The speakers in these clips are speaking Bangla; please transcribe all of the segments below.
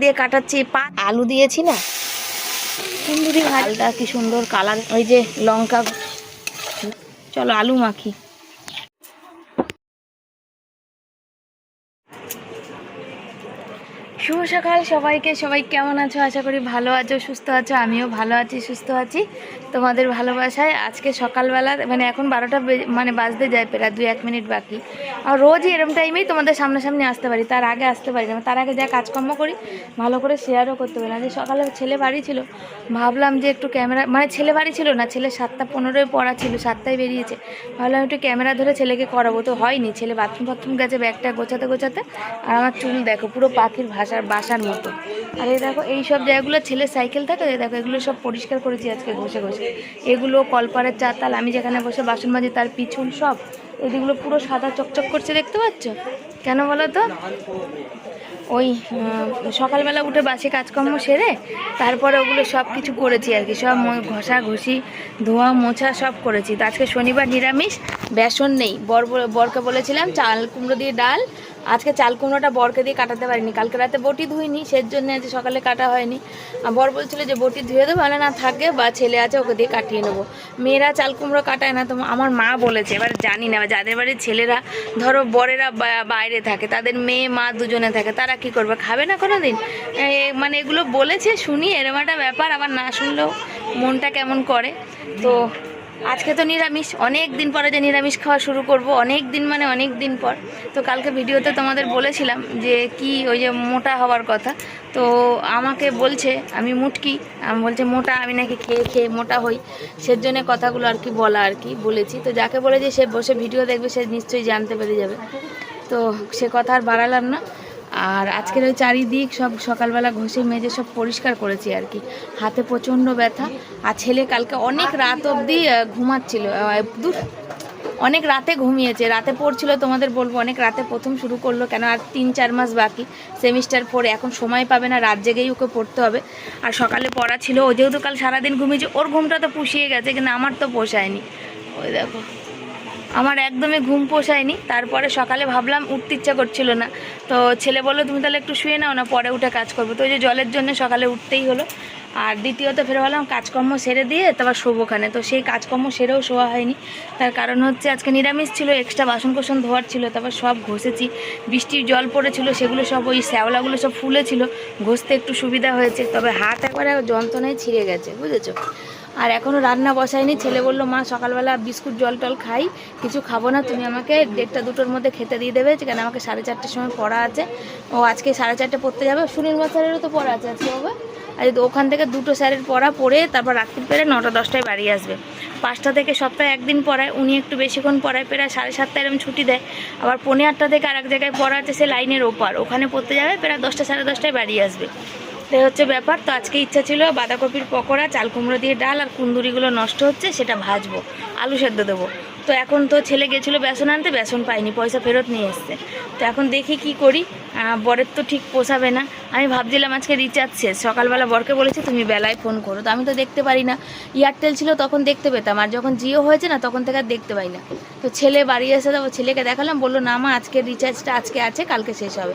দিয়ে কাটাচ্ছি পা আলু দিয়েছি না? সুন্দরী ভালটা কি সুন্দর কালার ওই যে লঙ্কা চলো আলু মাখি। শুভ সকাল সবাইকে সবাই কেমন আছো? আশা করি ভালো আছো সুস্থ আছো আমিও ভালো আছি সুস্থ আছি। তোমাদের ভালোবাসায়। আজকে সকালবেলা মানে এখন বারোটা মানে বাজতে যায় প্রায় দুই, এক মিনিট বাকি। আর রোজই এরম টাইমেই তোমাদের সামনাসামনি আসতে পারি, তার আগে আসতে পারি না। তার আগে যা কাজকর্ম করি, ভালো করে শেয়ারও করতে পারি না। যে সকালে ছেলে বাড়ি ছিল, ভাবলাম যে একটু ক্যামেরা মানে ছেলে বাড়ি ছিল না, ছেলে সাতটা পনেরোয় পড়া ছিল, সাতটায় বেরিয়েছে। ভাবলাম একটু ক্যামেরা ধরে ছেলেকে করাবো, তো হয়নি। ছেলে বাথরুম ফাথরুম গেছে ব্যাগটা গোছাতে গোছাতে, আর আমার চুল দেখো, পুরো পাখির ভাষার, বাসার মতো। আর এই দেখো, এই সব জায়গাগুলো ছেলে সাইকেল থাকে দেখো, এগুলো সব পরিষ্কার করেছি আজকে ঘষে ঘষে এগুলো কলপারের চাতাল, আমি যেখানে বসে বাসন মাজি তার পিছন সব এদিকগুলো পুরো সাদা চকচক করছে, দেখতে পাচ্ছ? কেন বলো তো? ওই সকালবেলা উঠে বাসে কাজকর্ম সেরে, তারপরে ওগুলো সব কিছু করেছি আর কি, সব ঘষা ঘষি, ধোয়া মোছা সব করেছি। তো আজকে শনিবার নিরামিষ, বেসন নেই। বর বরকে বলেছিলাম, চাল কুমড়ো দিয়ে ডাল আজকে চাল কুমড়োটা বরকে দিয়ে কাটাতে পারিনি। কালকে রাতে বটি ধুইনি সের জন্য আজ সকালে কাটা হয়নি। আর বর বলছিল যে বটি ধুয়ে দেবো মানে না থাকে, বা ছেলে আছে ওকে দিয়ে কাটিয়ে নেব। মেয়েরা চাল কুমড়ো কাটায় না, তো আমার মা বলেছে, এবার জানি না যাদের বাড়ির ছেলেরা, ধরো বরেরা বাইরে থাকে, তাদের মেয়ে, মা দুজনে থাকে, তারা কি করবে, খাবে না কোনো দিন মানে এগুলো বলেছে, শুনি, এরম একটা ব্যাপার, আবার না শুনলেও মনটা কেমন করে। তো আজকে তো নিরামিষ, অনেক দিন পরে যে নিরামিষ খাওয়া শুরু করব, অনেক দিন মানে অনেক দিন পর। তো কালকে ভিডিওতে তোমাদের বলেছিলাম যে কি ওই যে মোটা হওয়ার কথা। তো আমাকে বলছে, আমি মুটকি, আমি বলছে, মোটা, আমি নাকি খেয়ে খেয়ে মোটা হই। সের জন্য কথাগুলো আর কি বলা আর কি বলেছি। তো যাকে বলেছে সে বসে ভিডিও দেখবে, সে নিশ্চয়ই জানতে পেরে যাবে। তো সে কথা আর বাড়ালাম না। আর আজকের ওই চারিদিক সব সকালবেলা ঘষে মেজে সব পরিষ্কার করেছি আর কি। হাতে প্রচণ্ড ব্যথা। আর ছেলে কালকে অনেক রাত অবধি ঘুমাচ্ছিল। দূর, অনেক রাতে ঘুমিয়েছে। রাতে পড়ছিল তোমাদের বলব, অনেক রাতে প্রথম শুরু করল কেন? আর তিন, চার মাস বাকি। সেমিস্টার পরে এখন সময় পাবে না, রাত জেগেই ওকে পড়তে হবে। আর সকালে পড়া ছিল। ও যেহেতু কাল সারাদিন ঘুমিয়েছে, ওর ঘুমটা তো পুষিয়ে গেছে, কিন্তু আমার তো পোষায়নি। ওই দেখো। আমার একদমই ঘুম পোষায়নি। তারপরে সকালে ভাবলাম, উঠতে ইচ্ছা করছিল না। তো ছেলে বলল, তুমি তাহলে একটু শুয়ে নাও না, পরে উঠে কাজ করব। তো ওই যে জলের জন্য সকালে উঠতেই হলো। আর দ্বিতীয়ত ফের ভাবলাম কাজকর্ম সেরে দিয়ে তারপর শোবোখানে তো সেই কাজকর্ম সেরেও শোয়া হয়নি। তার কারণ হচ্ছে আজকে নিরামিষ ছিল এক্সট্রা বাসন কোসন ধোয়ার ছিল, তারপর সব ঘষেছি। বৃষ্টির জল পড়েছিল, সেগুলো সব ওই শ্যাওলাগুলো সব ফুলেছিল ঘষতে একটু সুবিধা হয়েছে, তবে হাত একবারে যন্ত্রণায় ছিঁড়ে গেছে, বুঝেছ? আর এখনও রান্না বসায়নি, ছেলে বলল, মা, সকালবেলা বিস্কুট, জল টল খাই, কিছু খাব না, তুমি আমাকে দেড়টা দুটোর মধ্যে খেতে দিয়ে দেবে, কেন আমাকে সাড়ে চারটের সময় পড়া আছে। ও আজকে সাড়ে চারটে পড়তে যাবে, সুনীল স্যারেরও তো পড়া আছে আজকে, বাবা। আর ওখান থেকে দুটো স্যারের পড়া পড়ে তারপর রাত্রি পেরে নটা দশটায় বাড়ি আসবে। পাঁচটা থেকে সপ্তাহে একদিন পড়ায়, উনি একটু বেশিক্ষণ পড়ায়, প্রায় সাড়ে সাতটা এরকম ছুটি দেয়। আবার পৌনে আটটা থেকে আরেক জায়গায় পড়া আছে সে লাইনের ওপার, ওখানে পড়তে যাবে প্রায় দশটা সাড়ে দশটায় বাড়ি আসবে। এই হচ্ছে ব্যাপার, তো আজকে ইচ্ছা ছিল বাঁধাকপির পকোড়া, চাল কুমড়ো দিয়ে ডাল আর কুন্দুরিগুলো নষ্ট হচ্ছে, সেটা ভাজবো, আলু সেদ্ধ দেবো। তো এখন তো ছেলে গেছিল বেসন আনতে, বেসন পাইনি, পয়সা ফেরত নিয়ে এসছে। তো এখন দেখি কি করি। বরের তো ঠিক পোষাবে না। আমি ভাবছিলাম আজকে রিচার্জ শেষ। সকালবেলা বরকে বলেছি, তুমি বেলায় ফোন করো। তো আমি তো দেখতে পারি না। এয়ারটেল ছিল, তখন দেখতে পেতাম। আর যখন জিও হয়েছে না, তখন থেকে আর দেখতে পাই না। তো ছেলে বাড়ি এসে তো ছেলেকে দেখালাম। বলল, না মা, আজকে রিচার্জটা আজকে আছে, কালকে শেষ হবে।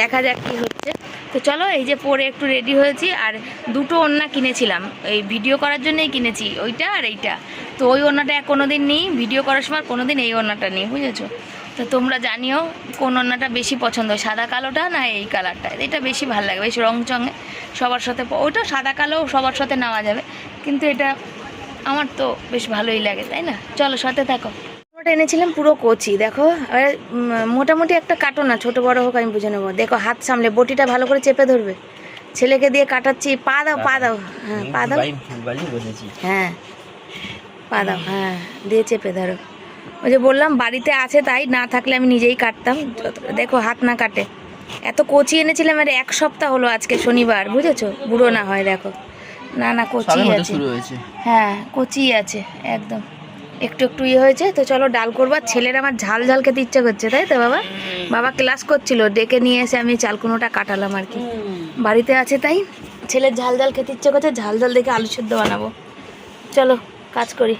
দেখা যাক কী হচ্ছে। তো চলো, এই যে পরে একটু রেডি হয়েছি, আর দুটো ওড়না কিনেছিলাম। এই ভিডিও করার জন্যই কিনেছি, ওইটা আর এইটা। তো ওই ওড়নাটা কোনো দিন নিই ভিডিও করার সময় কোনো দিন এই ওড়নাটা নিই, বুঝেছ? তো তোমরা জানিও কোন ওড়নাটা বেশি পছন্দ, সাদা কালোটা না এই কালারটা? এটা বেশি ভালো লাগে, বেশ রং চঙে সবার সাথে ওইটা সাদা কালো সবার সাথে নেওয়া যাবে, কিন্তু এটা আমার তো বেশ ভালোই লাগে, তাই না? চলো, সাথে থাকো। এনেছিলাম পুরো কচি দেখো। এবার, মোটামুটি একটা কাটো না ছোট বড় হোক আমি বুঝে নেব। দেখো হাত সামলে বটিটা ভালো করে চেপে ধরবে। ছেলেকে দিয়ে কাটাচ্ছি পা দাও পা দাও। হ্যাঁ পা দাও। হ্যাঁ পা দাও হ্যাঁ দিয়ে চেপে ধরো। ওই যে বললাম বাড়িতে আছে তাই না থাকলে আমি নিজেই কাটতাম। দেখো হাত না কাটে। এত কচি এনেছিলাম আর এক সপ্তাহ হলো আজকে শনিবার বুঝেছ? বুড়ো না হয় দেখো। না না কচি আছে। হ্যাঁ কচি আছে একদম। একটু একটু ইয়ে হয়েছে, তো চলো ডাল করবার ছেলের আমার ঝাল ঝাল খেতে ইচ্ছা করছে, তাই তো বাবা? বাবা ক্লাস করছিল, ডেকে নিয়ে এসে আমি চাল কোনোটা কাটালাম আর কি। বাড়িতে আছে তাই? ছেলের ঝাল ঝাল খেতে ইচ্ছে করছে, ঝাল ঝাল দেখে আলু সেদ্ধ বানাবো। চলো, কাজ করি।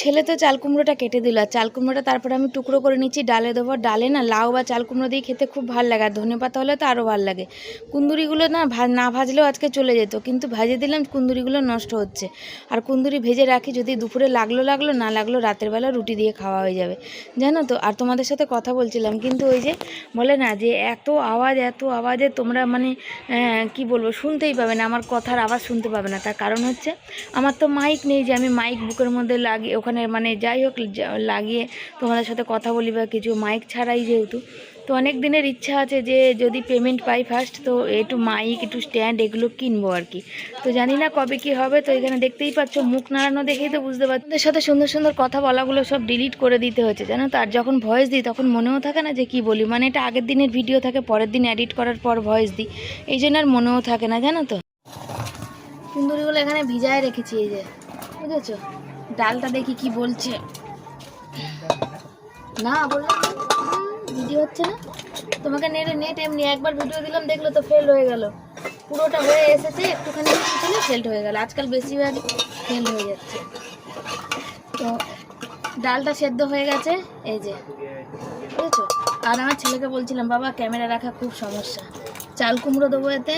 ছেলে তো চাল কুমড়োটা কেটে দিল আর চাল কুমড়োটা তারপরে আমি টুকরো করে নিচ্ছি ডালে দেবো ডালে না লাউ বা চাল কুমড়ো দিয়ে খেতে খুব ভালো লাগে আর ধনে পাতা হলে তো আরও ভালো লাগে। কুন্দুরিগুলো না না ভাজলেও আজকে চলে যেত কিন্তু ভাজে দিলাম কুন্দুরিগুলো নষ্ট হচ্ছে। আর কুন্দুরি ভেজে রাখি যদি দুপুরে লাগল লাগল না লাগল রাতের বেলা রুটি দিয়ে খাওয়া হয়ে যাবে। জানো তো আর তোমাদের সাথে কথা বলছিলাম কিন্তু ওই যে বলে না যে এত আওয়াজ এত আওয়াজে তোমরা মানে আহ, কি বলব শুনতেই পাবে না আমার কথার আওয়াজ শুনতে পাবে না। তার কারণ হচ্ছে আমার তো মাইক নেই যে আমি মাইক বুকের মধ্যে লাগিয়ে ওখানে মানে যাই হোক লাগিয়ে তোমাদের সাথে কথা বলি বা কিছু মাইক ছাড়াই যেহেতু। তো অনেক দিনের ইচ্ছা আছে যে যদি পেমেন্ট পাই ফার্স্ট তো একটু মাইক একটু স্ট্যান্ড এগুলো কিনবো আর কি। তো জানি না কবে কি হবে, তো এখানে দেখতেই পাচ্ছ, মুখ নাড়ানো দেখেই তো বুঝতে পারছ ওদের সাথে সুন্দর সুন্দর কথা বলাগুলো সব ডিলিট করে দিতে হয়েছে, জানো তো? আর যখন ভয়েস দিই, তখন মনেও থাকে না যে কি বলি। মানে এটা আগের দিনের ভিডিও থাকে, পরের দিন এডিট করার পর ভয়েস দিই। এই জন্য আর মনেও থাকে না, জানো তো? কুন্দুরিগুলো এখানে ভিজায় রেখেছি, এই যে। বুঝেছ? ডালটা দেখি কি বলছে। না বললাম ভিডিও হচ্ছে না? তোমাকে নেটে নেট এমনি একবার ভিডিও দিলাম, দেখল তো ফেল হয়ে গেল। পুরোটা হয়ে এসেছে, একটুখানি ছিল ফেল হয়ে গেল। আজকাল বেশিরভাগ ফেল হয়ে যাচ্ছে। তো ডালটা সেদ্ধ হয়ে গেছে, এই যে। বুঝেছ? আর আমার ছেলেকে বলছিলাম, বাবা, ক্যামেরা রাখা খুব সমস্যা। চাল কুমড়ো দেবো এতে।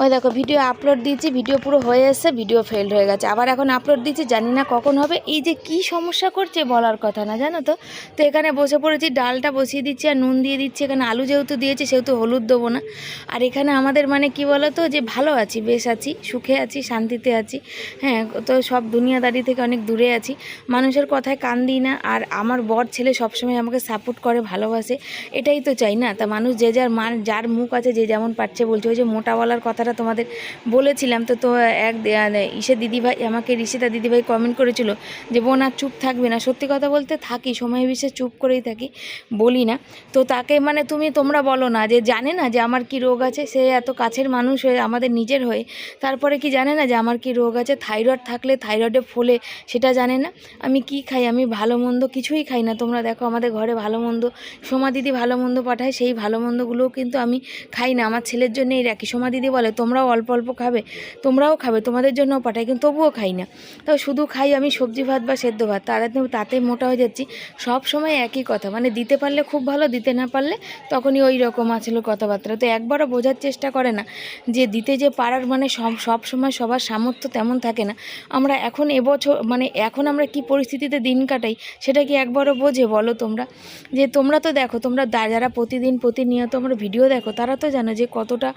ওই দেখো ভিডিও আপলোড দিয়েছি ভিডিও পুরো হয়ে এসেছে ভিডিও ফেল্ড হয়ে গেছে। আবার এখন আপলোড দিচ্ছি জানি না কখন হবে। এই যে কি সমস্যা করছে বলার কথা না, জানো তো? তো এখানে বসে পড়েছি, ডালটা বসিয়ে দিচ্ছি আর নুন দিয়ে দিচ্ছি। এখানে আলু যেহেতু দিয়েছি, সেহেতু হলুদ দেবো না। আর এখানে আমাদের মানে কি বলো তো যে ভালো আছি, বেশ আছি, সুখে আছি, শান্তিতে আছি। হ্যাঁ তো সব দুনিয়াদারি থেকে অনেক দূরে আছি। মানুষের কথায় কান দিই না, আর আমার বর ছেলে সবসময় আমাকে সাপোর্ট করে, ভালোবাসে। এটাই তো চাই না। তা মানুষ যে যার মান, যার মুখ আছে, যে যেমন পারছে বলছে। ওই যে মোটাওয়ালার কথাটা তোমাদের বলেছিলাম। তো তো এক ইসে দিদিভাই আমাকে ঋষিতা দিদিভাই কমেন্ট করেছিল যে, বোন, আর চুপ থাকবে না। সত্যি কথা বলতে থাকি, সময় বিশেষ চুপ করেই থাকি, বলি না। তো তাকে মানে তুমি, তোমরা বলো না যে, জানে না যে, আমার কি রোগ আছে? সে এত কাছের মানুষ হয়ে আমাদের নিজের হয়ে, তারপরে কি জানে না যে, আমার কি রোগ আছে? থাইরয়েড থাকলে থাইরয়েডে ফোলে, সেটা জানে না। আমি কি খাই? আমি ভালো মন্দ কিছুই খাই না। তোমরা দেখো, আমাদের ঘরে ভালো মন্দ, সোমা দিদি ভালো মন্দ পাঠায়, সেই ভালো মন্দগুলোও কিন্তু আমি খাই না। আমার ছেলের জন্যই রাখি। সোমা দিদি বলে তোমরাও অল্প অল্প খাবে, তোমরাও খাবে, তোমাদের জন্যও পাঠাই, কিন্তু তবুও খাই না। তো শুধু খাই আমি সবজি ভাত বা সেদ্ধ ভাত, তারা তাতে মোটা হয়ে যাচ্ছি। সব সময় একই কথা মানে দিতে পারলে খুব ভালো, দিতে না পারলে তখনই ওই রকম আছিল কথাবার্তা। তো একবারও বোঝার চেষ্টা করে না যে দিতে যে পারার মানে সব সব সময় সবার সামর্থ্য তেমন থাকে না। আমরা এখন এবছর মানে এখন আমরা কি পরিস্থিতিতে দিন কাটাই সেটা কি একবারও বোঝে বলো তোমরা? যে তোমরা তো দেখো, তোমরা যারা প্রতিদিন প্রতিনিয়ত আমরা ভিডিও দেখো, তারা তো জানো যে কতটা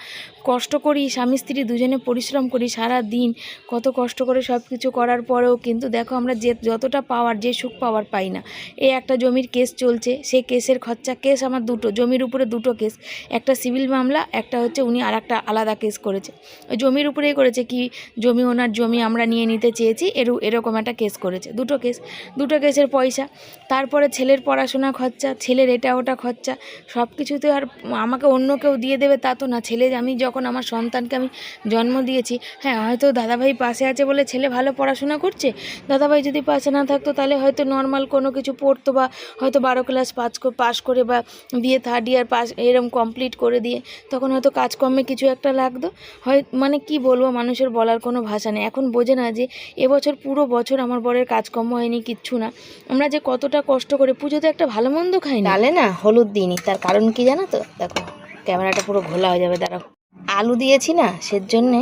কষ্ট করি স্বামী স্ত্রী দুজনে পরিশ্রম করি সারা দিন কত কষ্ট করে সব কিছু করার পরেও কিন্তু দেখো আমরা যে যতটা পাওয়ার, যে সুখ পাওয়ার পাই না। এই একটা জমির কেস চলছে, সেই কেসের খরচা কেস আমার দুটো, জমির উপরে দুটো কেস। একটা সিভিল মামলা, একটা হচ্ছে উনি আর একটা আলাদা কেস করেছে। ওই জমির উপরেই করেছে কি, জমি ওনার জমি আমরা নিয়ে নিতে চেয়েছি, এরু, এরকম একটা কেস করেছে। দুটো কেস, দুটো কেসের পয়সা, তারপরে ছেলের পড়াশোনা খরচা, ছেলের এটা ওটা খরচা সব কিছুতে আর আমাকে অন্য কেউ দিয়ে দেবে তা তো না। ছেলে আমি যখন আমার সন্তানকে আমি জন্ম দিয়েছি। হ্যাঁ হয়তো দাদাভাই পাশে আছে বলে ছেলে ভালো পড়াশোনা করছে। দাদাভাই যদি পাশে না থাকতো তাহলে হয়তো নর্মাল কোনো কিছু পড়তো বা হয়তো বারো ক্লাস পাস পাস করে বা বিয়ে থার্ড ইয়ার পাস এরম কমপ্লিট করে দিয়ে তখন হয়তো কাজকর্মে কিছু একটা লাগতো। হয় মানে কি বলব, মানুষের বলার কোনো ভাষা নেই। এখন বোঝে না যে এবছর পুরো বছর আমার বরের কাজকর্ম হয়নি কিচ্ছু না। আমরা যে কতটা কষ্ট করে পুজোতে একটা ভালো মন্দ খাই না না, হলুদ দিইনি। তার কারণ কি জানো তো? দেখো, ক্যামেরাটা পুরো ঘোলা হয়ে যাবে, দাঁড়াও। আলু দিয়েছি না সের জন্যে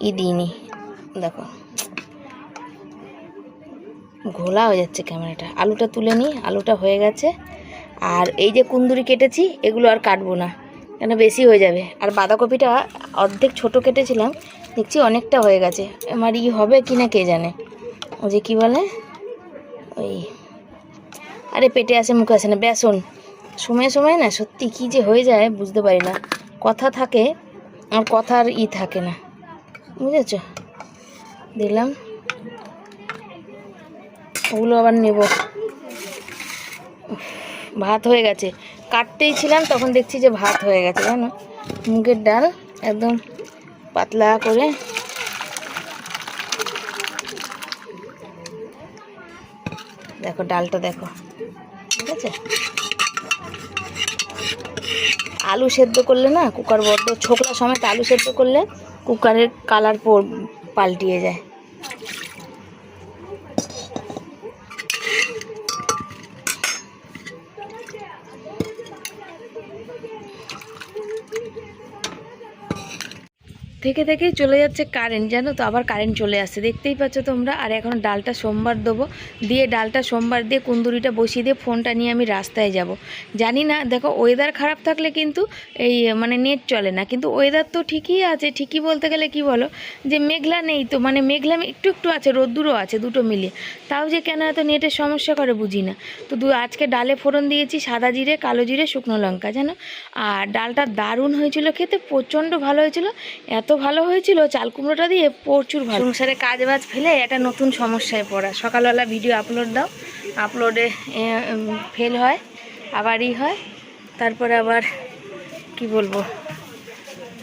ই দিইনি। দেখো। ঘোলা হয়ে যাচ্ছে ক্যামেরাটা। আলুটা তুলে নিই, আলুটা হয়ে গেছে। আর এই যে কুন্দুরি কেটেছি, এগুলো আর কাটবো না, কেন বেশি হয়ে যাবে। আর বাঁধাকপিটা অর্ধেক ছোট কেটেছিলাম, দেখছি অনেকটা হয়ে গেছে। আমার ই হবে কি না কে জানে। ওই যে কী বলে? ওই আরে পেটে আসে, মুখে আসে না। বেসন। সময়ে সময়ে না, সত্যি কি যে হয়ে যায় বুঝতে পারি না। কথা থাকে আর কথার ই থাকে না। বুঝেছ? দিলাম। ওগুলো আবার নেব। ভাত হয়ে গেছে। কাটতেই ছিলাম, তখন দেখছি যে ভাত হয়ে গেছে, জানো? মুগের ডাল একদম পাতলা করে। দেখো, ডালটা দেখো। ঠিক আছে? আলু সেদ্ধ করলে না, কুকার বড্ড ছোকরা সমেত আলু সেদ্ধ করলে কুকারের কালার পাল্টিয়ে যায়। থেকে থেকেই চলে যাচ্ছে কারেন্ট জানো তো? আবার কারেন্ট চলে আসছে। দেখতেই পাচ্ছ তোমরা? আর এখন ডালটা সোমবার দেবো। দিয়ে ডালটা সোমবার দিয়ে কুন্দুরিটা বসিয়ে দিয়ে ফোনটা নিয়ে আমি রাস্তায় যাব। জানি না, দেখো ওয়েদার খারাপ থাকলে কিন্তু এই মানে নেট চলে না। কিন্তু ওয়েদার তো ঠিকই আছে। ঠিকই বলতে গেলে কি বলো? যে মেঘলা নেই তো। মানে মেঘলা একটু একটু আছে, রোদ্দুরও আছে দুটো মিলিয়ে। তাও যে কেন এত নেটের সমস্যা করে বুঝি না। তো দু আজকে ডালে ফোড়ন দিয়েছি, সাদা জিরে, কালো জিরে, শুকনো লঙ্কা, জানো? আর ডালটা দারুণ হয়েছিল খেতে, প্রচণ্ড ভালো হয়েছিল। এত ভালো হয়েছিল, চাল কুমড়োটা দিয়ে প্রচুর ভালো। সংসারে কাজ বাজ ফেলে একটা নতুন সমস্যায় পড়া। সকালবেলা ভিডিও আপলোড দাও আপলোডে ফেল হয়, আবার ই হয়, তারপরে আবার কি বলব,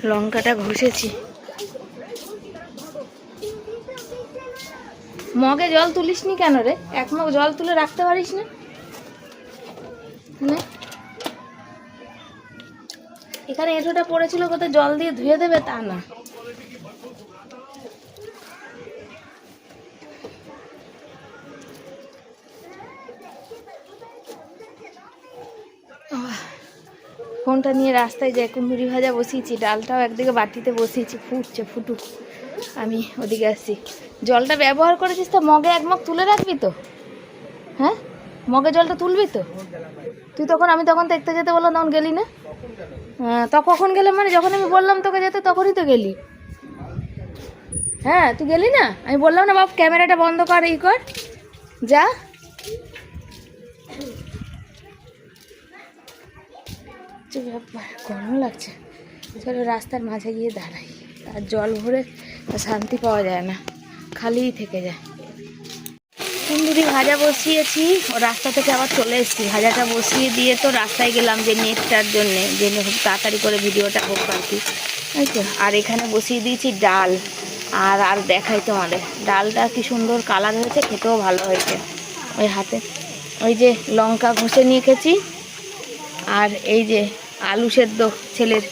লঙ্কাটা ঘষেছি। মগে জল তুলিস নি কেন রে? এক মগ জল তুলে রাখতে পারিস নে। এখানে এঁঠোটা পড়েছিল কোথায় জল দিয়ে ধুয়ে দেবে তা না। ফোনটা নিয়ে রাস্তায় যাই কুমড়ি ভাজা বসিয়েছি, ডালটাও একদিকে বাটিতে বসিয়েছি, ফুটছে, ফুটুক। আমি ওদিকে আসছি। জলটা ব্যবহার করেছিস তো, মগে এক মগ তুলে রাখবি তো? হ্যাঁ? মগে জলটা তুলবি তো? তুই তখন, আমি তখন দেখতে যেতে বললাম, তখন গেলি না? হ্যাঁ তা কখন গেলে মানে? যখন আমি বললাম তোকে যেতে, তখনই তো গেলি। হ্যাঁ তুই গেলি না? আমি বললাম না, বাপ, ক্যামেরাটা বন্ধ কর, ই কর। যা। গরম লাগছে। চলো রাস্তার মাঝে গিয়ে দাঁড়াই। আর জল ভরে শান্তি পাওয়া যায় না। খালিই থেকে যায়। কুন্দুরি ভাজা বসিয়েছি, রাস্তা থেকে আবার চলে এসেছি। ভাজাটা বসিয়ে দিয়ে তো রাস্তায় গেলাম যে নেটটার জন্যে, যে খুব তাড়াতাড়ি করে ভিডিওটা হোক আর কি। আর এখানে বসিয়ে দিয়েছি ডাল। আর আর দেখাই তোমাদের। ডালটা কি সুন্দর কালার হয়েছে, খেতেও ভালো হয়েছে ওই হাতে। ওই যে লঙ্কা ঘষে নিয়ে খেছি আর এই যে আলু সেদ্ধ, ছেলের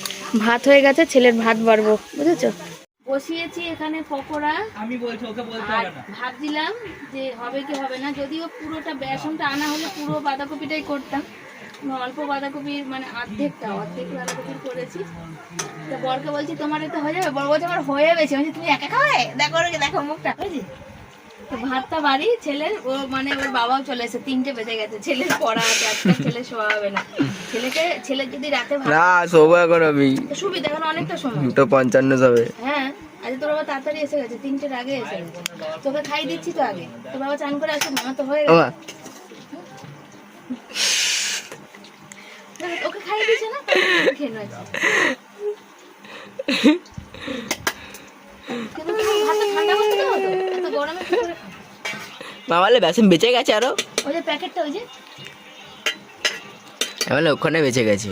ভাত হয়ে গেছে, ছেলের ভাত বাড়বো, বুঝেছ? বসিয়েছি এখানে পকোড়া আমি বলছি ওকে বলতে হবে না। ভাবছিলাম যে হবে কি হবে না যদিও পুরোটা বেসনটা আনা হলে পুরো বাঁধাকপিটাই করতাম। অল্প বাঁধাকপির মানে অর্ধেকটা অর্ধেক বাঁধাকপির করেছি। তো বরকে বলছি তোমার তো হয়ে যাবে? বর বলছে আমার হয়ে গেছে। বলছি তুমি একা খাবে? দেখো দেখো মুখটা। বুঝলি তো ভাতটা বাড়ি ছেলের ও মানে ওর বাবাও চলে এসে তিনটে বেজে গেছে ছেলের পড়া আছে ছেলে শোয়া হবে না। ছেলেকে ছেলে যদি রাতে ভাত না শোবো এখন আমি। সুবিধা এখন অনেকটা সময়। দুটো পঞ্চান্ন যাবে হ্যাঁ আজ তোর বাবা তাড়াতাড়ি এসে গেছে তিনটের আগে এসে গেছে। তোকে খাই দিচ্ছি তো আগে। তোর বাবা চান করে আসুক মামা তো হয়ে গেছে। ওকে খাই দিচ্ছে না? খেয়ে নিয়েছে কিন্তু তুমি ভাতটা ঠান্ডা করতে দেবো তো এত গরমে কি করে খাব? মামালে বেসন বেঁচে গেছে আরও। ওই যে প্যাকেটটা ওই যে। এবারে ওখানে বেঁচে গেছে।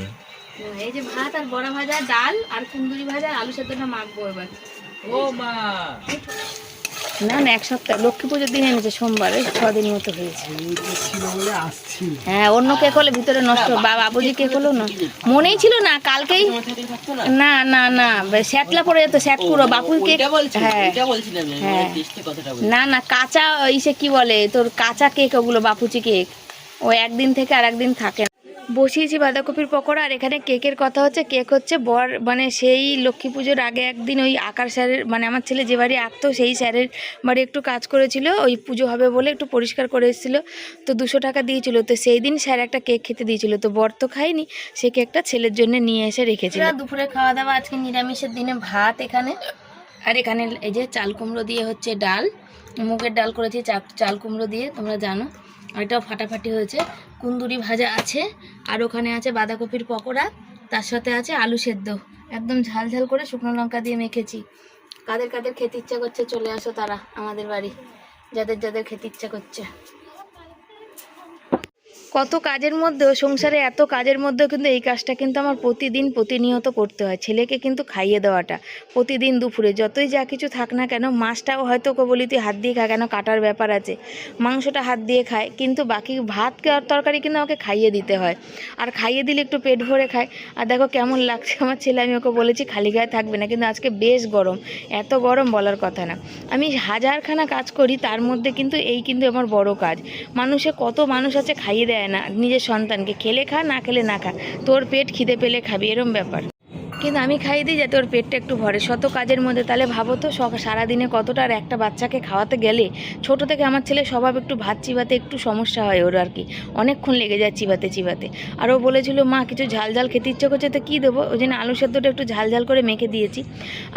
এই যে ভাত আর বড়া ভাজা ডাল আর কুন্দুরি ভাজা আর আলু সেদ্ধটা মাখবো এবার। ও মা। না না এক সপ্তাহ লক্ষ্মী পুজোর দিন এনেছে সোমবার ছদিন মতো হয়েছে হ্যাঁ অন্য কেক হলে ভিতরে নষ্ট বা বাবুজি কেক হলো না মনেই ছিল না কালকেই না না না স্যাটলা পড়ে যেত স্যাট পুরো বাপুর কেক হ্যাঁ হ্যাঁ। না না কাঁচা ইসে কি বলে তোর কাঁচা কেক ওগুলো বাপুচি কেক ও একদিন থেকে আর একদিন থাকে না। বসিয়েছি বাঁধাকপির পকোড়া আর এখানে কেকের কথা হচ্ছে কেক হচ্ছে বর মানে সেই লক্ষ্মী পুজোর আগে একদিন ওই আকার স্যারের মানে আমার ছেলে যে বাড়ি আঁকতো সেই স্যারের বাড়ি একটু কাজ করেছিল ওই পুজো হবে বলে একটু পরিষ্কার করে এসেছিল তো দুশো টাকা দিয়েছিল তো সেই দিন স্যার একটা কেক খেতে দিয়েছিল তো বর তো খাইনি সে কেকটা ছেলের জন্য নিয়ে এসে রেখেছিল। দুপুরে খাওয়া দাওয়া আজকে নিরামিষের দিনে ভাত এখানে। আর এখানে এই যে চাল কুমড়ো দিয়ে হচ্ছে ডাল মুগের ডাল করেছি চা- চাল কুমড়ো দিয়ে তোমরা জানো। এটাও ফাটাফাটি হয়েছে। কুন্দুরি ভাজা আছে, আর ওখানে আছে বাঁধাকপির পকোড়া, তার সাথে আছে আলু সেদ্ধ। একদম ঝাল ঝাল করে শুকনো লঙ্কা দিয়ে মেখেছি। কাদের কাদের খেতে ইচ্ছা করছে চলে আসো তারা আমাদের বাড়ি, যাদের যাদের খেতে ইচ্ছা করছে। কত কাজের মধ্যেও, সংসারে এত কাজের মধ্যেও কিন্তু এই কাজটা কিন্তু আমার প্রতিদিন প্রতিনিয়ত করতে হয়। ছেলেকে কিন্তু খাইয়ে দেওয়াটা, প্রতিদিন দুপুরে যতই যা কিছু থাক না কেন, মাছটাও হয়তো বলি, তুই হাত দিয়ে খা কেন? কাটার ব্যাপার আছে। মাংসটা হাত দিয়ে খায়, কিন্তু বাকি ভাত তরকারি কিন্তু আমাকে খাইয়ে দিতে হয়। আর খাইয়ে দিলে একটু পেট ভরে খায়। আর দেখো কেমন লাগছে, আমার ছেলে, আমি ওকে বলেছি, খালি গায়ে থাকবে না। কিন্তু আজকে বেশ গরম, এত গরম বলার কথা না। আমি হাজারখানা কাজ করি, তার মধ্যে কিন্তু এই কিন্তু আমার বড় কাজ। মানুষে কত মানুষ আছে খাইয়ে দেয় না, নিজের সন্তানকে খেলে খা, না খেলে না খা। তোর পেট খিদে পেলে খাবি, এরম ব্যাপার। কিন্তু আমি খাইয়ে দিই যাতে ওর পেটটা একটু ভরে। শত কাজের মধ্যে তাহলে ভাবো তো সারাদিনে কতটা আর একটা বাচ্চাকে খাওয়াতে গেলে ছোট থেকে আমার ছেলে স্বভাব একটু ভাত চিবাতে একটু সমস্যা হয় ওর আর কি। অনেকক্ষণ লেগে যায় চিবাতে চিবাতে। আর ও বলেছিল, মা, কিছু ঝাল ঝাল খেতে ইচ্ছে করছে, তো কী দেবো? ওই জন্য আলু সেদ্ধটা একটু ঝাল ঝাল করে মেখে দিয়েছি।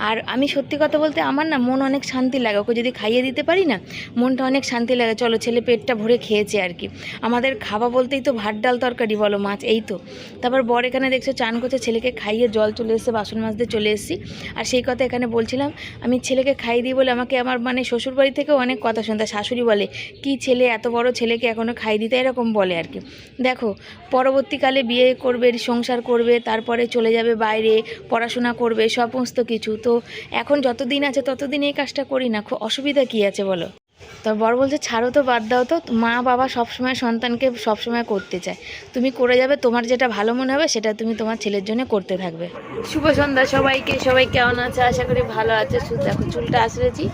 আর আমি সত্যি কথা বলতে আমার না মন অনেক শান্তি লাগে। ওকে যদি খাইয়ে দিতে পারি না, মনটা অনেক শান্তি লাগে। চলো, ছেলে পেটটা ভরে খেয়েছে আর কি। আমাদের খাওয়া বলতেই তো ভাত, ডাল, তরকারি বলো, মাছ, এই তো। তারপর বর এখানে দেখছ, চান করছে, ছেলেকে খাইয়ে জল চলে এসে বাসন মাজতে চলে এসেছি। আর সেই কথা এখানে বলছিলাম, আমি ছেলেকে খাইয়ে দিই বলে আমাকে আমার মানে শ্বশুর বাড়ি থেকেও অনেক কথা শুনতে শাশুড়ি বলে, কি ছেলে এত বড় ছেলেকে এখনও খাই দিতে? এরকম বলে আর কি। দেখো, পরবর্তীকালে বিয়ে করবে, সংসার করবে, তারপরে চলে যাবে বাইরে, পড়াশোনা করবে, সমস্ত কিছু। তো এখন যতদিন আছে ততদিন এই কাজটা করি না। খুব অসুবিধা কী আছে বলো? তো বর বলছে, ছাড়ো তো, বাদ দাও তো। মা, বাবা সবসময় সন্তানকে সবসময় করতে চায়। তুমি করে যাবে, তোমার যেটা ভালো মনে হবে, সেটা তুমি তোমার ছেলের জন্য করতে থাকবে। শুভ সন্ধ্যা সবাইকে, সবাই কেমন আছে? আশা করি ভালো আছে। শুধু দেখো, চুলটা আসলেছি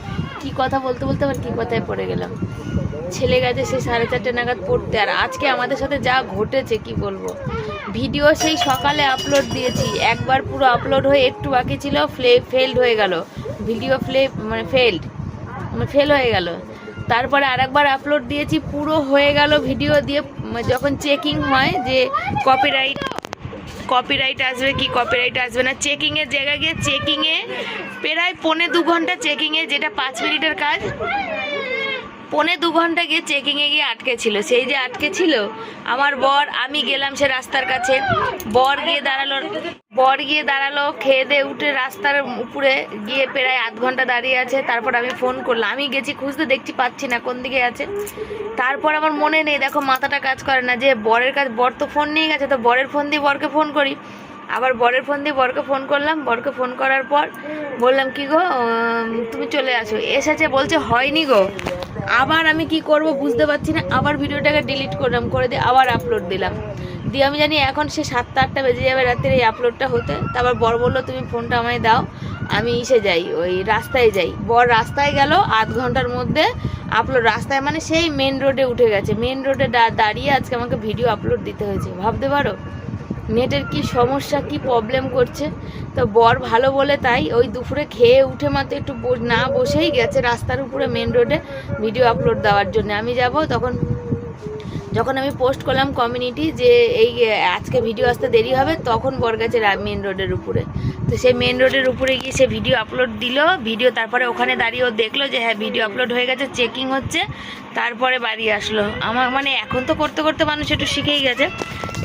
কি কথা বলতে বলতে আবার কি কথায় পড়ে গেলাম। ছেলে গেছে সে সাড়ে চারটে নাগাদ পড়তে। আর আজকে আমাদের সাথে যা ঘটেছে, কি বলব? ভিডিও সেই সকালে আপলোড দিয়েছি। একবার পুরো আপলোড হয়ে একটু বাকি ছিল, ফ্লে ফেল্ড হয়ে গেল। ভিডিও ফ্লে মানে ফেল্ড মানে ফেল হয়ে গেল। তারপরে আরেকবার আপলোড দিয়েছি, পুরো হয়ে গেল ভিডিও দিয়ে যখন চেকিং হয় যে কপিরাইট কপিরাইট আসবে কি কপিরাইট আসবে না চেকিংয়ের জায়গায় গিয়ে চেকিংয়ে প্রায় পৌনে দু ঘণ্টা চেকিংয়ে যেটা পাঁচ মিনিটের কাজ পৌনে দু ঘণ্টা গিয়ে চেকিংয়ে গিয়ে আটকে ছিল। সেই যে আটকে ছিল, আমার বর, আমি গেলাম সে রাস্তার কাছে। বর গিয়ে দাঁড়াল, বর গিয়ে দাঁড়াল, খেয়ে দিয়ে উঠে রাস্তার উপরে গিয়ে প্রায় আধ ঘণ্টা দাঁড়িয়ে আছে। তারপর আমি ফোন করলাম, আমি গেছি, খুঁজতে দেখছি পাচ্ছি না, কোন দিকে আছে। তারপর আমার মনে নেই, দেখো মাথাটা কাজ করে না, যে বরের কাজ, বর তো ফোন নিয়ে গেছে, তো বরের ফোন দিয়ে বরকে ফোন করি। আবার বরের ফোন দিয়ে বরকে ফোন করলাম। বরকে ফোন করার পর বললাম, কি গো তুমি চলে আসো। এসেছে বলছে, হয়নি গো। আবার আমি কি করব বুঝতে পারছি না। আবার ভিডিওটাকে ডিলিট করলাম, করে দিয়ে আবার আপলোড দিলাম। দিয়ে আমি জানি এখন সে সাতটা, আটটা বেজে যাবে রাত্রে এই আপলোডটা হতে। তারপর বর বলল, তুমি ফোনটা আমায় দাও, আমি ইসে যাই, ওই রাস্তায় যাই। বর রাস্তায় গেল, আধ ঘণ্টার মধ্যে আপলোড রাস্তায় মানে সেই মেন রোডে উঠে গেছে। মেন রোডে দাঁড়িয়ে আজকে আমাকে ভিডিও আপলোড দিতে হয়েছে। ভাবতে পারো? নেটের কি সমস্যা, কি প্রবলেম করছে? তো বর ভালো বলে তাই ওই দুপুরে খেয়ে উঠে মাত্র একটু না বসেই গেছে রাস্তার উপরে মেন রোডে ভিডিও আপলোড দেওয়ার জন্য। আমি যাব তখন, যখন আমি পোস্ট করলাম কমিউনিটি যে এই, আজকে ভিডিও আসতে দেরি হবে, তখন বর গেছে মেন রোডের উপরে। তো সেই মেন রোডের উপরে গিয়ে সে ভিডিও আপলোড দিল ভিডিও তারপরে ওখানে দাঁড়িয়ে ও দেখল যে হ্যাঁ ভিডিও আপলোড হয়ে গেছে চেকিং হচ্ছে, তারপরে বাড়ি আসলো। আমার মানে এখন তো করতে করতে মানুষ একটু শিখেই গেছে।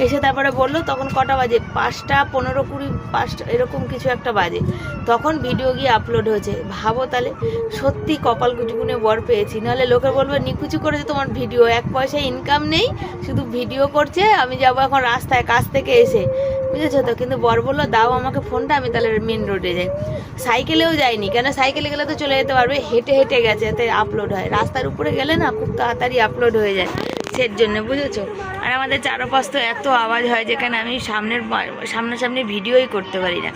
এসে তারপরে বলল, তখন কটা বাজে? পাঁচটা পনেরো কুড়ি, পাঁচটা, এরকম কিছু একটা বাজে। তখন ভিডিও গিয়ে আপলোড হয়েছে। ভাবো তাহলে, সত্যি কপাল কুচুকুনে বর পেয়েছি। নাহলে লোকে বলবে, নিকুচু করেছে তোমার ভিডিও এক পয়সা ইনকাম নেই, শুধু ভিডিও করছে, আমি যাব এখন রাস্তায় কাজ থেকে এসে। বুঝেছ তো? কিন্তু বর বলল, দাও আমাকে ফোনটা আমি তাহলে মেন রোডে যাই। সাইকেলেও যাইনি কেন? সাইকেলে গেলে তো চলে যেতে পারবে। হেঁটে হেঁটে গেছে এতে আপলোড হয়। রাস্তার উপরে গেলে না, খুব তাড়াতাড়ি আপলোড হয়ে যায়। সের জন্য বুঝেছ? আর আমাদের চারপাশ তো এত আওয়াজ হয় যেখানে আমি সামনের সামনাসামনি ভিডিওই করতে পারি না।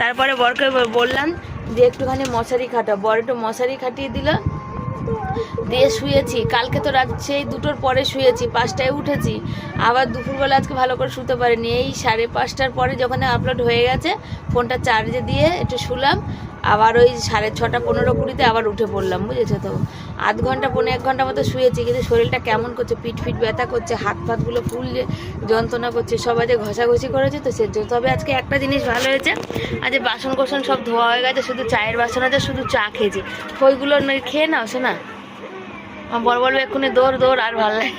তারপরে বরকে বললাম যে একটুখানি মশারি খাটা বর একটু মশারি খাটিয়ে দিল, দিয়ে শুয়েছি। কালকে তো রাত, সেই দুটোর পরে শুয়েছি, পাঁচটায় উঠেছি। আবার দুপুরবেলা আজকে ভালো করে শুতে পারিনি। এই সাড়ে পাঁচটার পরে যখন আপলোড হয়ে গেছে, ফোনটা চার্জে দিয়ে একটু শুলাম। আবার ওই সাড়ে ছটা পনেরো কুড়িতে আবার উঠে পড়লাম, বুঝেছ তো? আধ ঘণ্টা পনেরো এক ঘণ্টা মতো শুয়েছি, কিন্তু শরীরটা কেমন করছে, পিঠ ফিট ব্যথা করছে, হাত ফাতগুলো ফুল যন্ত্রণা করছে, সবাই যে ঘষাঘষি করেছে তো সে তবে আজকে একটা জিনিস ভালো হয়েছে, আজ বাসন কোসন সব ধোয়া হয়ে গেছে, শুধু চায়ের বাসন আছে, শুধু চা খেয়েছি। ওইগুলো খেয়ে নাও শোনা আমার বড় বলবে, এক্ষুনি দৌড় দৌড়, আর ভালো লাগে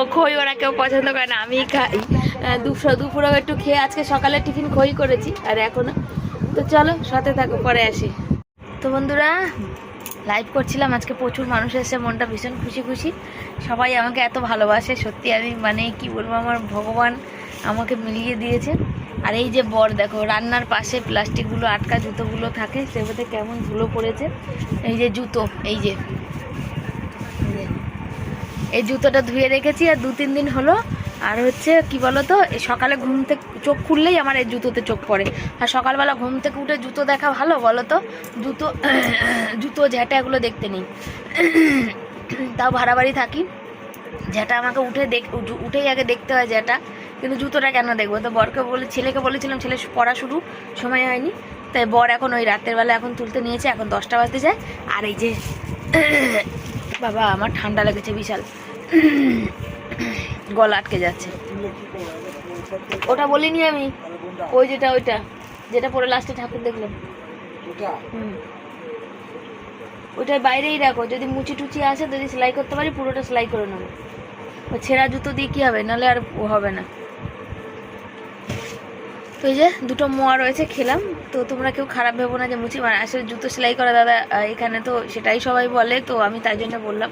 ও খই ওরা কেউ পছন্দ করে না আমি খাই। দুপুর দুপুরেও একটু খেয়ে আজকে সকালে টিফিন খই করেছি, আর এখনও তো চলো, সাথে থাকো, পরে আসি। তো বন্ধুরা লাইভ করছিলাম, আজকে প্রচুর মানুষ এসে মনটা ভীষণ খুশি খুশি। সবাই আমাকে এত ভালোবাসে, সত্যি আমি মানে কি বলব, আমার ভগবান আমাকে মিলিয়ে দিয়েছে। আর এই যে বর, দেখো, রান্নার পাশে প্লাস্টিকগুলো, আটকা জুতোগুলো থাকে, সেগুলোতে কেমন ধুলো পড়েছে। এই যে জুতো, এই যে। এই জুতোটা ধুয়ে রেখেছি, আর দু তিন দিন হলো আর হচ্ছে কি বলতো, এই সকালে ঘুম থেকে, চোখ খুললেই আমার এই জুতোতে চোখ পড়ে। আর সকালবেলা ঘুম থেকে উঠে জুতো দেখা ভালো বলো তো জুতো জুতো ঝ্যাঁটা এগুলো দেখতে নেই। তাও ভাড়া বাড়ি থাকি। যেটা আমাকে উঠে দেখ উঠেই আগে দেখতে হয় যেটা কিন্তু জুতোটা কেন দেখব? তো বরকে বলে, ছেলেকে বলেছিলাম, ছেলে পড়া শুরু, সময় হয়নি। তাই বর এখন ওই রাতের বেলা এখন তুলতে নিয়েছে, এখন দশটা বাজতে যায়। আর এই যে, বাবা, আমার ঠান্ডা লেগেছে বিশাল। গলা আটকে যাচ্ছে। ওটা বলিনি আমি। ওই যেটা ওইটা। যেটা পরে লাস্টে ঠাকুর দেখলাম ওইটা বাইরেই রাখো। যদি মুচি টুচি আসে যদি সেলাই করতে পারি পুরোটা সেলাই করে নেব। ছেঁড়া জুতো দিয়ে কী হবে? নাহলে আর হবে না। তো এই যে দুটো মোয়া রয়েছে খেলাম। তো তোমরা কেউ খারাপ ভেবো না যে মুচি মানে আসলে জুতো সেলাই করা দাদা এখানে তো সেটাই সবাই বলে তো আমি তাই জন্য বললাম।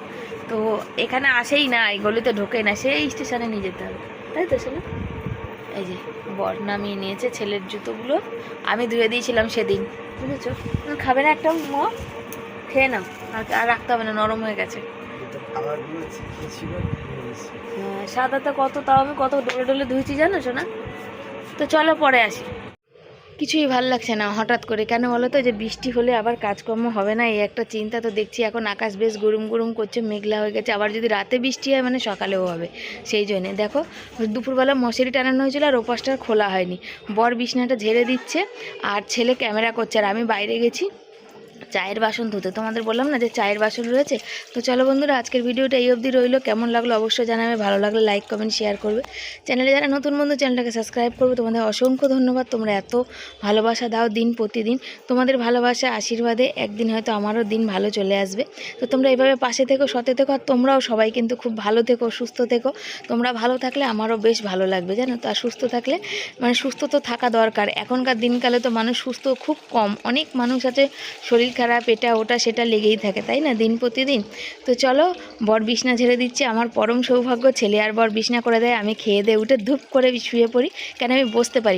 তো এখানে আসেই না এই গলিতে ঢোকে না সেই স্টেশনে নিয়ে যেতে হবে। তাই তো ছেলে এই যে বর নামিয়ে নিয়েছে ছেলের জুতোগুলো। আমি ধুয়ে দিয়েছিলাম সেদিন বুঝেছ? খাবে না একটা মোয়া? খেয়ে নাও আর আর রাখতে হবে না নরম হয়ে গেছে। হ্যাঁ, সাদাতে কত তাও আমি কত ডলে ডলে ধুয়েছি জানো শোনা তো চলো পরে আসি। কিছুই ভালো লাগছে না হঠাৎ করে। কেন বলো তো? যে বৃষ্টি হলে আবার কাজকর্ম হবে না, এই একটা চিন্তা তো দেখছি। এখন আকাশ বেশ গরম গরম করছে, মেঘলা হয়ে গেছে। আবার যদি রাতে বৃষ্টি হয় মানে সকালেও হবে। সেই জন্যে দেখো, দুপুরবেলা মশারি টানানো হয়েছিল আর ওপাশটা খোলা হয়নি। বর বিছনাটা ঝেড়ে দিচ্ছে, আর ছেলে ক্যামেরা করছে। আর আমি বাইরে গেছি চায়ের বাসন ধুতে। তোমাদের বললাম না যে চায়ের বাসন রয়েছে? তো চলো বন্ধুরা, আজকের ভিডিওটা এই অবধি রইল। কেমন লাগল অবশ্যই জানাবে। ভালো লাগলে লাইক কমেন্ট শেয়ার করবে। চ্যানেলে যারা নতুন বন্ধু চ্যানেলটাকে সাবস্ক্রাইব করবে। তোমাদের অসংখ্য ধন্যবাদ। তোমরা এত ভালোবাসা দাও দিন প্রতিদিন। তোমাদের ভালোবাসা আশীর্বাদে একদিন হয়তো আমারও দিন ভালো চলে আসবে। তো তোমরা এভাবে পাশে থেকো, সতে থেকো, আর তোমরাও সবাই কিন্তু খুব ভালো থেকো, সুস্থ থেকো। তোমরা ভালো থাকলে আমারও বেশ ভালো লাগবে, জানো তো? আর সুস্থ থাকলে মানে সুস্থ তো থাকা দরকার। এখনকার দিনকালে তো মানুষ সুস্থ খুব কম। অনেক মানুষ আছে, শরীর খারাপ, এটা, ওটা, সেটা লেগেই থাকে, তাই না? দিন প্রতিদিন। তো চলো, বর বিছনা ছেড়ে দিচ্ছে, আমার পরম সৌভাগ্য, ছেলে আর বর বিছনা করে দেয়, আমি খেয়ে দিয়ে উঠে ধূপ করে শুয়ে পড়ি। কেন আমি বসতে পারি